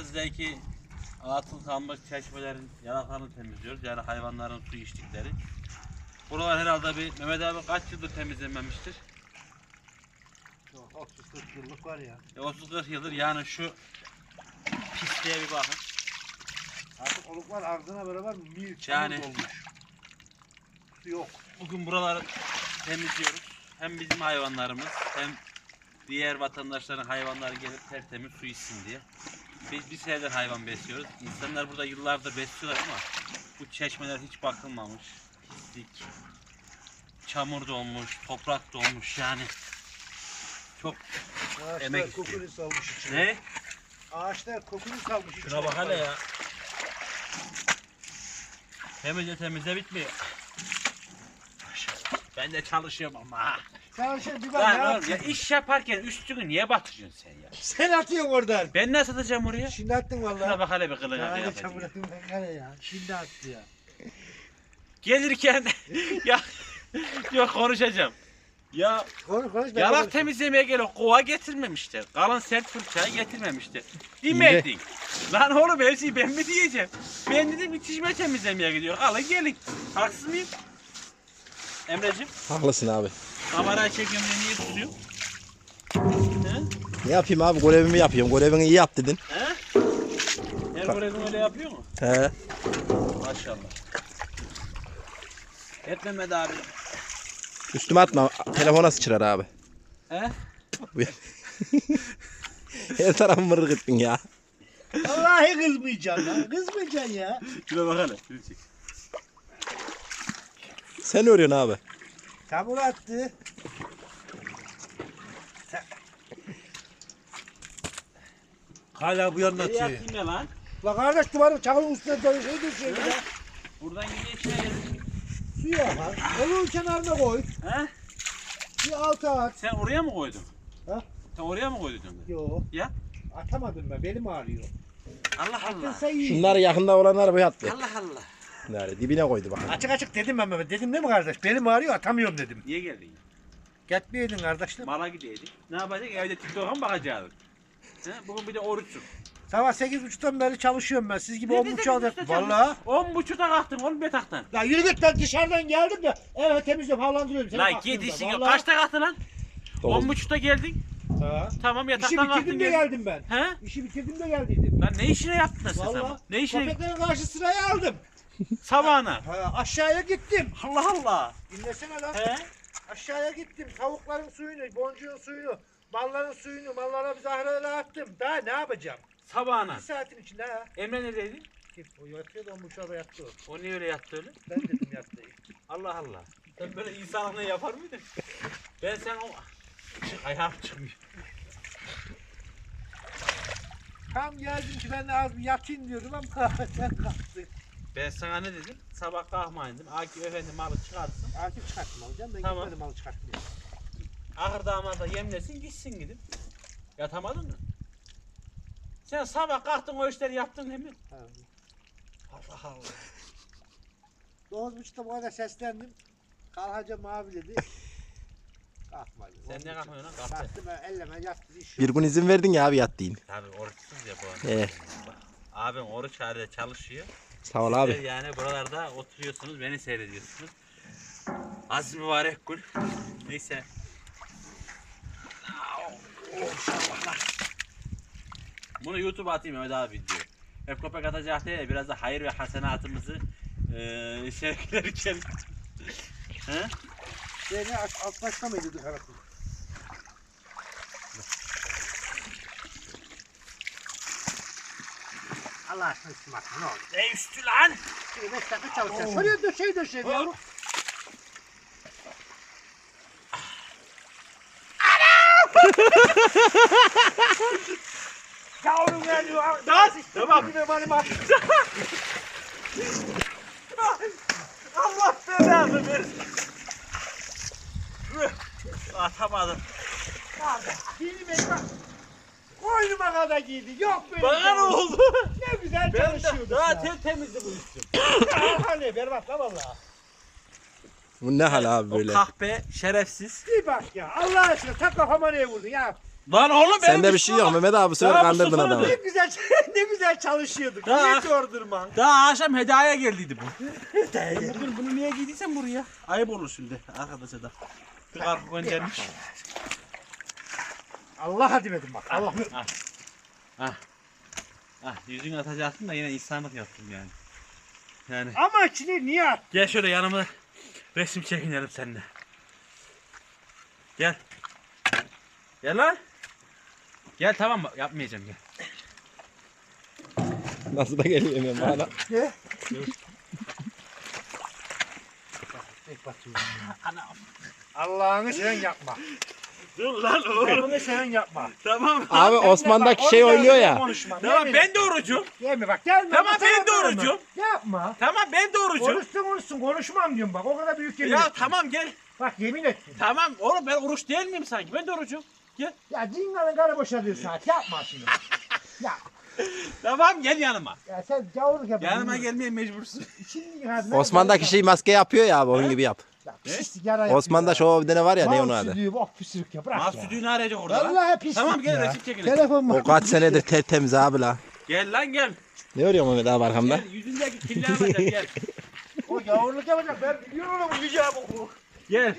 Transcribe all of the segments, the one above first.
Arazideki atıl kalmış çeşmelerin yanaklarını temizliyoruz. Yani hayvanların su içtikleri. Buralar herhalde bir Mehmet abi kaç yıldır temizlenmemiştir? 30-40 yıllık var ya. E 30-40 yıldır yani şu pisliğe bir bakın. Artık oluklar ardına beraber mil çamur Yani- dolmuş. Su yok. Bugün buraları temizliyoruz. Hem bizim hayvanlarımız hem diğer vatandaşların hayvanları gelip tertemiz su içsin diye. Biz bir senedir hayvan besliyoruz. İnsanlar burada yıllardır besliyorlar ama bu çeşmeler hiç bakılmamış. Pislik, çamur dolmuş, toprak dolmuş yani. Çok Ağaçlar Emek istiyor. kokunu salmış içine. ne? Ağaçlar kokunu salmış içine. Şuna bak hele ya. Temizle temizle bitmiyor. Ben de çalışıyorum ama. Sen şimdi bir bak Lan ne yaptın? ya iş yaparken üstünü niye batırıyorsun sen ya? Sen atıyorsun oradan. Ben nasıl atacağım oraya? Şimdi attın Şuna valla. bak hele bir kılına Ya ne ya. Şimdi attı ya. Gelirken ya yok konuşacağım. Ya Konuş konuş. ben yalak konuşayım. temizlemeye gelen kova getirmemişler. Kalın sert fırçayı getirmemişler. Demedin. Lan oğlum şeyi ben mi diyeceğim? Ben dedim bir çişme temizlemeye gidiyor. Alın gelin. Haksız mıyım? Emreciğim Haklısın abi. Kamerayı çekiyorum diye niye tutuyorsun? He? Ne yapayım abi görevimi yapıyorum. Görevini iyi yap dedin. He? Her görevini öyle yapıyor mu? He. Maşallah. Et Mehmet abi. Üstüme atma. Telefona sıçrar abi. He? Her tarafımı mırık ettin ya. Vallahi kızmayacaksın lan. Kızmayacaksın ya. Şuna bak hele. şunu çek. Sen örüyorsun abi. Çamur attı. Hala bu yanına Nereye atıyor. atayım ya lan? La kardeş duvarın çakılın üstüne böyle şey düşüyor. Buradan gidiyor içine. Suya bak. Onun kenarına koy. He? Bir alta at. Sen oraya mı koydun? Ha? Sen oraya mı koydun? Yo. Ya? Atamadım ben. Belim ağrıyor. Allah Allah. Atırsa iyi. Şunları yakında olanlar bu attı. Allah Allah. Nerede? Dibine koydu bak. Açık açık dedim ben Mehmet. Dedim değil mi kardeş? Belim ağrıyor atamıyorum dedim. Niye geldin? Gitmeyeydin kardeşim. Mala gideydik. Ne yapacak? Evde TikTok'a mı bakacağız? He? Bugün bir de oruçsun. Sabah 8.30'dan beri çalışıyorum ben. Siz gibi Ne 10 dedin buçuğa da. usta sen? Valla. On buçukta kalktın oğlum yataktan. La yürü git ben dışarıdan geldim de eve temizliyorum havalandırıyorum. Seni Lan işin yok. Vallahi. Kaçta kalktın lan? On Dokuz. buçukta geldin. Ha. Tamam İşi yataktan kalktın bitirdim de geldin. geldim ben. He? İşi bitirdim de geldiydim. Lan ne işine yaptın sen Valla. sabah? Ne işine Köpeklerin karşı sıraya aldım. Sabahına. Ha, aşağıya gittim. Allah Allah. Dinlesene lan. He? Aşağıya gittim. Tavukların suyunu, boncuğun suyunu, balların suyunu, mallara bir zahreyle attım. Daha ne yapacağım? Sabahına. Bir saatin içinde ha. Emre neredeydi? Kim? O yatıyordu, on buçuğa da yattı o. O niye öyle yattı öyle? Ben dedim yattı. Allah Allah. Sen böyle insanlığı yapar mıydın? Ben sen o... Çık ayağım çıkmıyor. Tam geldim ki ben de az bir yatayım diyordum ama sen kalktın. Ben sana ne dedim? Sabah kalkmayın dedim. Akif efendi malı çıkartsın. Akif çıkarttım alacağım. Ben Tamam. gitmedim malı çıkartmaya. Ahır damada yemlesin gitsin gidip. Yatamadın mı? Sen sabah kalktın o işleri yaptın değil mi? Ha. Allah Allah. Dokuz buçukta bu arada seslendim. Kalkacağım abi dedi. Kalkmadı. Sen ne kalkmıyorsun lan? Kalk. Kalktım ben elleme yattı. iş Bir gün izin verdin ya abi yat deyin. Tabii oruçsuz ya bu. He. Bak, Abim oruç halinde çalışıyor. Sağ ol abi. Yani buralarda oturuyorsunuz, beni seyrediyorsunuz. Az mübarek gün. Neyse. Bunu YouTube'a atayım Mehmet abi video. Hep köpek atacak diye biraz da hayır ve hasenatımızı eee şerhlerken. He? Seni alt, alt başta mıydı karakol? Allah aşkına üstüme atma ne olur. Ne üstü lan? Bir beş dakika çalışacağız. Şuraya döşeyi döşeyi yavrum. Yavrum geliyor. Dans! Tamam. Bir de bana bak. Allah belanı versin. Atamadım. Bey bak. Koynuma kadar giydi. Yok böyle. Bana ne oldu? Ne güzel Ben de çalışıyorduk daha ya. tertemizdi bu üstüm. Hani berbat la valla. Bu ne hal abi O böyle? kahpe şerefsiz. Bir bak ya Allah aşkına tak kafama neye vurdun ya. Lan oğlum benim Sende bir şey yok Mehmet abi bu sefer bu kandırdın adamı. Ne güzel ne güzel çalışıyorduk. Ha. Niye sordurma? Daha akşam hediye geldiydi bu. Bugün bunu niye giydiysen buraya? Ayıp olur şimdi arkadaşa da. Bir karpı göndermiş. Allah hadi dedim bak. Allah. Ah yüzünü atacaksın da yine insanlık yaptım yani. Yani Ama içine niye at? gel şöyle yanıma resim çekinelim seninle. Gel. Gel lan. Gel tamam mı? Yapmayacağım gel. Nasıl da geliyor Mehmet bana. Ne? Allah'ını sen yapma. Dur lan Allah'ını sen yapma. tamam. Abi Osman'daki şey oynuyor ya. Konuşma. Tamam Yemin- ben de orucum. Gelme bak gelme. Tamam, bak, ben de orucum. Yapma. Tamam ben de orucum. Konuşsun konuşsun konuşmam diyorum bak o kadar büyük yemin Ya ettim. tamam gel. Bak yemin ettim. Tamam oğlum ben oruç değil miyim sanki? Ben de orucum. Gel. Ya dinganın karı boşalıyor saat yapma şimdi. ya, Tamam gel yanıma. ya sen gavurluk yapıyorsun. Yanıma gelmeye mecbursun. Şimdi Osman'daki şey maske yapıyor ya abi onun gibi yap. Yara yapıyor Osman'da şu bir tane var ya ne onun adı. südüğü, bok pislik ya bırak ya. Mahsudüğünü arayacak orada lan. Vallahi pislik Tamam gel ya. resim çekelim. Telefon O kaç senedir tertemiz abi la. Gel lan gel. Ne örüyor Mehmet abi arkamda? Gel yüzündeki kirli alacak gel. O gavurluk yapacak ben biliyorum onu uyuyacağım o. Gel.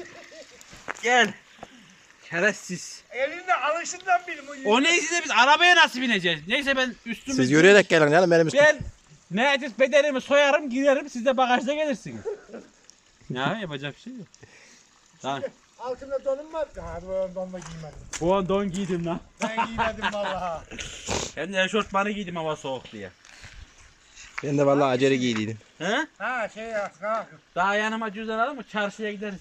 Gel. Şerefsiz. Elinde alışından bilim uyuyor. O neyse biz arabaya nasıl bineceğiz? Neyse ben üstümü... Siz yürüyerek gelin canım benim üstüm. Ben ne edip bedenimi soyarım girerim siz de bagajda gelirsiniz. ya yapacak bir şey yok. Tamam. Altımda donum var. Hadi ben donma giymedim. Bu an don giydim lan. Ben giymedim vallahi. Ben de eşortmanı giydim hava soğuk diye. Ben de vallahi acele giydiydim. He? Ha şey ya. Ha. Daha yanıma cüzdan alır mı? Çarşıya gideriz.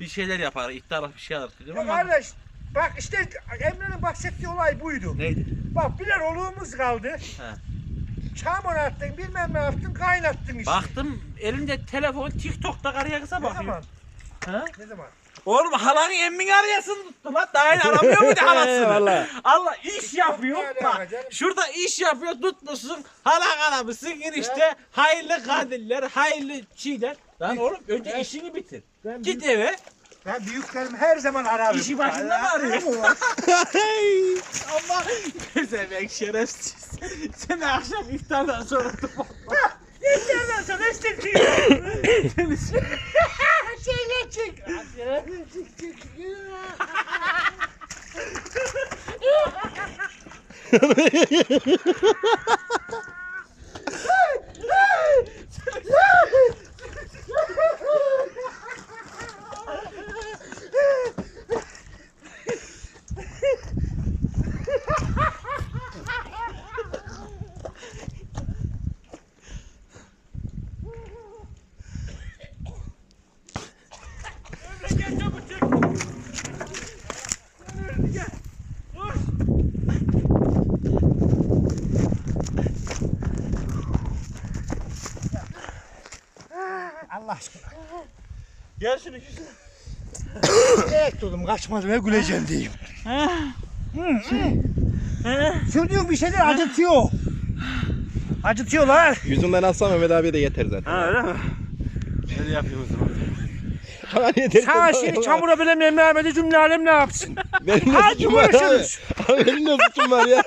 Bir şeyler yapar, iftarlık bir şey alır dedim Ya ama. kardeş bak işte Emre'nin bahsettiği olay buydu. Neydi? Bak birer oluğumuz kaldı. He. Çamur attın bilmem ne yaptın kaynattın işte. Baktım elimde telefon TikTok'ta karıya kısa ne bakıyor. zaman? Ha? Ne zaman? Oğlum halanın emmin arayasını tuttu lan. Daha yeni aramıyor muydu halasını? Vallahi. Allah iş yapıyor. ne Bak, canım? şurada iş yapıyor tutmuşsun. Halan aramışsın girişte. Hayırlı kandiller, hayırlı çiğler. Lan oğlum önce Ben- işini bitir. Ben, Git eve. ben büyüklerim her zaman ararım. İşi başında mı arıyor? Ama pezevenk şerefsiz. Seni akşam iftardan sonra İsterden sana işte Şeyle çık. Çık çık. Allah aşkına. Gel şunu yüzüne. Evet oğlum kaçmadım ve güleceğim diyeyim. Söylüyorum bir şeyler acıtıyor. Acıtıyorlar. Yüzünden alsam Mehmet abiye de yeter zaten. Ha öyle mi? Öyle yapıyor o zaman. Bana yeter. Sana şimdi çamura bile memlemedi cümle alem ne yapsın? Benim ne Hadi suçum var abi? görüşürüz. Abi benim ne suçum var ya?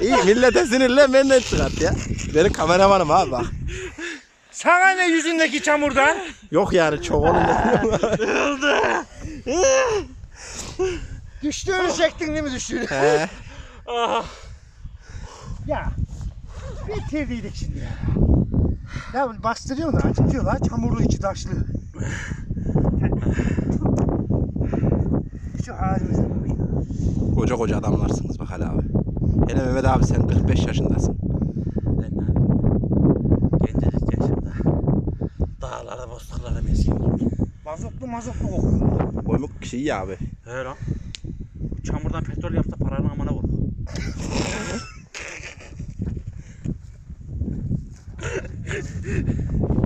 İyi millete sinirlen benden çıkart ya. Benim kameramanım abi bak. Sana ne yüzündeki çamurdan? Yok yani çok oğlum. Düştüğünü çektin değil mi düştüğünü? He. Ah. Ya bitirdiydik şimdi ya. Ya bastırıyorsun da acıtıyorlar çamurlu içi taşlı. Şu halimize bak ya. Koca koca adamlarsınız bak hele abi. Hele Mehmet abi sen 45 yaşındasın. dağlara, bostaklara mesken olmuş. Mazotlu mazotlu kokuyor. Koymuk kişi iyi abi. He lan. Çamurdan petrol yapsa paranın amına vur.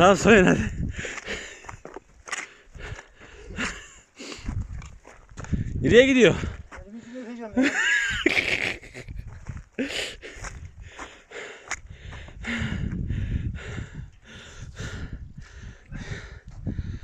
Tamam soyun hadi. Nereye gidiyor?